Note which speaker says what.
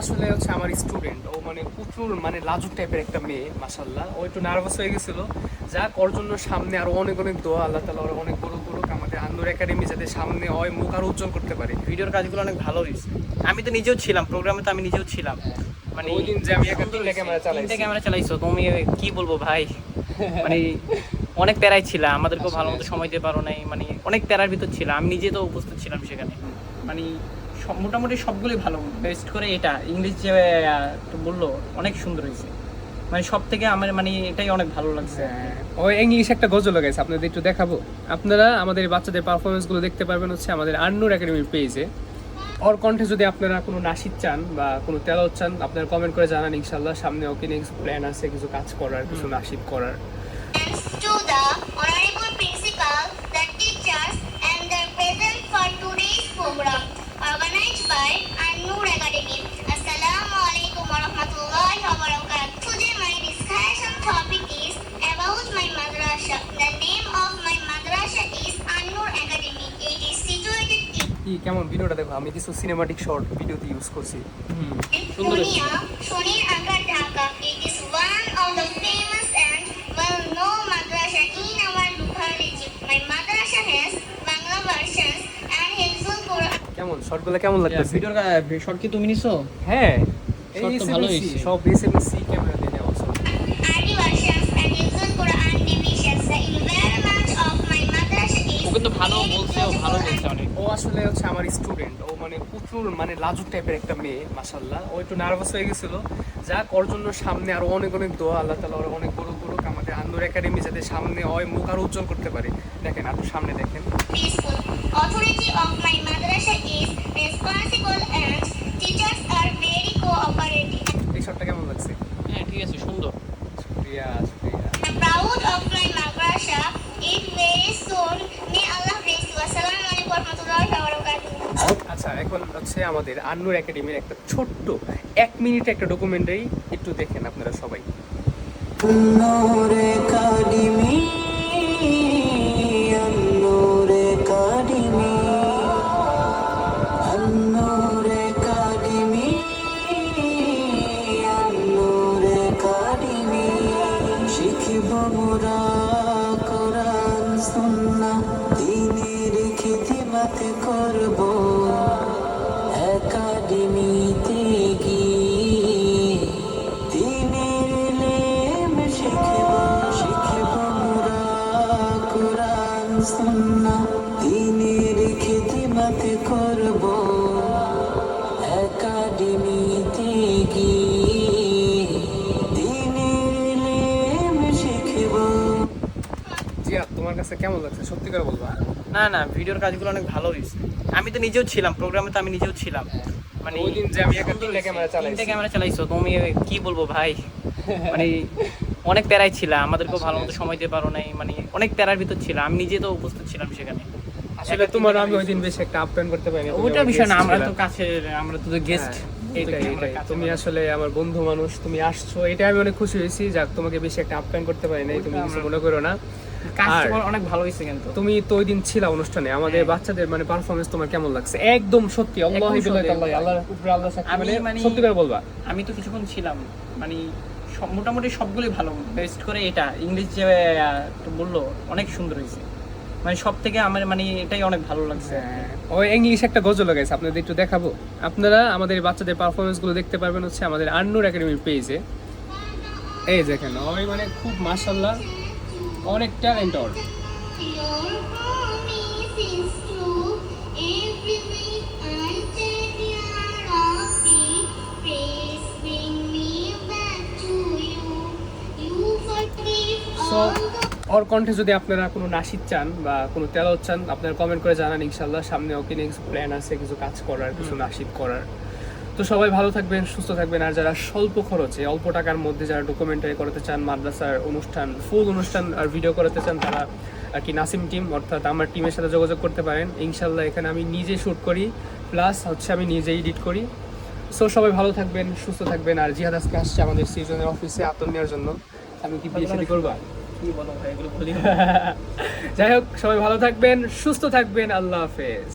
Speaker 1: আসলে হচ্ছে আমার স্টুডেন্ট ও মানে প্রচুর মানে লাজুক টাইপের একটা মেয়ে মাসাল্লাহ ও একটু নার্ভাস হয়ে গেছিল। যাক ওর জন্য সামনে আরও অনেক অনেক দোয়া আল্লাহ তালা ওরা অনেক বড় করুক আমাদের আন্দোর একাডেমি যাতে সামনে হয় মুখ আরও উজ্জ্বল করতে পারে।
Speaker 2: ভিডিওর কাজগুলো অনেক ভালো হয়েছে। আমি তো নিজেও ছিলাম প্রোগ্রামে তো আমি নিজেও ছিলাম। মানে
Speaker 1: ওই দিন যে আমি একা তিনটা ক্যামেরা চালাইছি।
Speaker 2: তিনটে ক্যামেরা চালাইছো তুমি কি বলব ভাই? মানে অনেক প্যারাই ছিলাম আমাদেরকেও ভালো মতো সময় দিতে পারো নাই মানে অনেক প্যারার ভিতর ছিলাম। আমি নিজে তো উপস্থিত ছিলাম সেখানে। মানে মোটামুটি সবগুলোই ভালো। বেস্ট করে এটা ইংলিশ যে বলল অনেক সুন্দর হয়েছে। মানে সব থেকে আমার মানে এটাই অনেক ভালো লাগছে।
Speaker 1: হ্যাঁ, ও ইংলিশ একটা গজল গেছে আপনাদের একটু দেখাবো। আপনারা আমাদের বাচ্চাদের পারফরমেন্সগুলো দেখতে পারবেন হচ্ছে আমাদের আন্নুর একাডেমির পেজে ওর কণ্ঠে যদি আপনারা কোনো নাসিদ চান বা কোনো তেলাওয়াত চান আপনারা কমেন্ট করে জানান ইনশাল্লাহ সামনে ওকে কিছু প্ল্যান আছে কিছু কাজ করার কিছু নাসিদ করার। কেমন ভিডিওটা দেখো? আমি কিছু সিনেমাটিক শর্ট ভিডিওতে ইউজ করছি। কেমন? শর্টগুলো কেমন লাগছে
Speaker 2: ভিডিওর শর্ট কি তুমি নিছো?
Speaker 1: হ্যাঁ এই সব এসএমসি ক্যামেরা দিয়ে নেওয়া
Speaker 2: ভালো বলছে ও ভালো বলছে অনেক।
Speaker 1: ও আসলে হচ্ছে আমার স্টুডেন্ট ও মানে প্রচুর মানে লাজুক টাইপের একটা মেয়ে মাসাল্লাহ ও একটু নার্ভাস হয়ে গেছিল। যাক ওর জন্য সামনে আরও অনেক অনেক দোয়া আল্লাহ তালা ওরা অনেক বড় করুক। আমাদের আন্দোর একাডেমি যাতে সামনে হয় মুখ আরও উজ্জ্বল করতে পারে। দেখেন আপনি সামনে দেখেন.
Speaker 3: Authority of my madrasa is responsible and teachers are
Speaker 1: এখন হচ্ছে আমাদের আন্নুর একাডেমির একটা ছোট্ট এক মিনিট একটা ডকুমেন্টারি একটু দেখেন আপনারা সবাই।
Speaker 4: Noor academy Noor academy Noor academy Noor academy. শিখব করব। খিদমত করব একাডেমিতে গিয়ে দিনের শিখব।
Speaker 1: জিয়া তোমার কাছে কেমন লাগছে? সত্যি করে বলবা।
Speaker 2: না না ভিডিওর কাজগুলো অনেক ভালো হয়েছে। আমি তো নিজেও ছিলাম প্রোগ্রামে তো আমি নিজেও ছিলাম। মানে
Speaker 1: ওই দিন যে আমি একা তিনটা ক্যামেরা চালাইছি।
Speaker 2: তিনটে ক্যামেরা চালাইছো তুমি কি বলব ভাই? মানে অনেক প্যারাই ছিলাম আমাদেরকেও ভালো মতো সময় দিতে পারো নাই মানে অনেক প্যারার ভিতর ছিলাম আমি নিজে তো উপস্থিত ছিলাম সেখানে।
Speaker 1: আসলে তোমার আমি ওই দিন বেশি একটা আপ্যায়ন করতে পারিনি।
Speaker 2: ওটা বিষয় না আমরা তো কাছে আমরা তো গেস্ট
Speaker 1: হ্যাঁ, তুমি আসলে আমার বন্ধু মানুষ তুমি আসছো এটা আমি অনেক খুশি হয়েছি। যাক তোমাকে বেশি একটা আপ্যায়ন করতে পারি নাই তুমি কিছু মনে করো না।
Speaker 2: অনেক ভালো হয়েছে কিন্তু।
Speaker 1: তুমি তো ওই দিন ছিলা অনুষ্ঠানে আমাদের
Speaker 2: হ্যাঁ।
Speaker 1: বাচ্চাদের মানে পারফরমেন্স তোমার কেমন লাগছে? একদম সত্যি আল্লাহ। আল্লাহ উপরে আল্লাহ মানে
Speaker 2: মানে-
Speaker 1: সত্যি করে বলবা।
Speaker 2: আমি তো কিছুক্ষণ ছিলাম মানে মোটামুটি সবগুলোই ভালো বেস্ট করে এটা ইংলিশ যে বলল অনেক সুন্দর হয়েছে। মানে সব থেকে আমার মানে এটাই অনেক ভালো লাগছে।
Speaker 1: ও ইংলিশ একটা গজল গেছে আপনাদের একটু দেখাবো। আপনারা আমাদের বাচ্চাদের পারফরমেন্সগুলো দেখতে পারবেন হচ্ছে আমাদের আন্নুর একাডেমির পেজে এই দেখেন ওই মানে খুব মাশাল্লাহ অনেক ট্যালেন্ট ওর So,
Speaker 3: the
Speaker 1: ওর কণ্ঠে যদি আপনারা কোনো নাসিদ চান বা কোনো তেলাওয়াত চান, আপনারা কমেন্ট করে জানান ইনশাল্লাহ সামনে ওকে কিছু প্ল্যান আছে কিছু কাজ করার, কিছু নাসিদ করার। তো সবাই ভালো থাকবেন, সুস্থ থাকবেন। আর যারা স্বল্প খরচে, অল্প টাকার মধ্যে যারা ডকুমেন্টারি করাতে চান, মাদ্রাসার অনুষ্ঠান ফুল অনুষ্ঠান আর ভিডিও করাতে চান, তারা আর কি নাসিম টিম অর্থাৎ আমার টিমের সাথে যোগাযোগ করতে পারেন। ইনশাল্লাহ এখানে আমি নিজে শ্যুট করি প্লাস হচ্ছে আমি নিজে এডিট করি। সো সবাই ভালো থাকবেন, সুস্থ থাকবেন। আর জিহাদ আজকে আসছে আমাদের সিজনের অফিসে আতর নেওয়ার জন্য। আমি কি বিয়ে করবা?
Speaker 2: বলো ভাই এগুলো বলি
Speaker 1: যাই হোক সবাই ভালো থাকবেন সুস্থ থাকবেন আল্লাহ হাফেজ।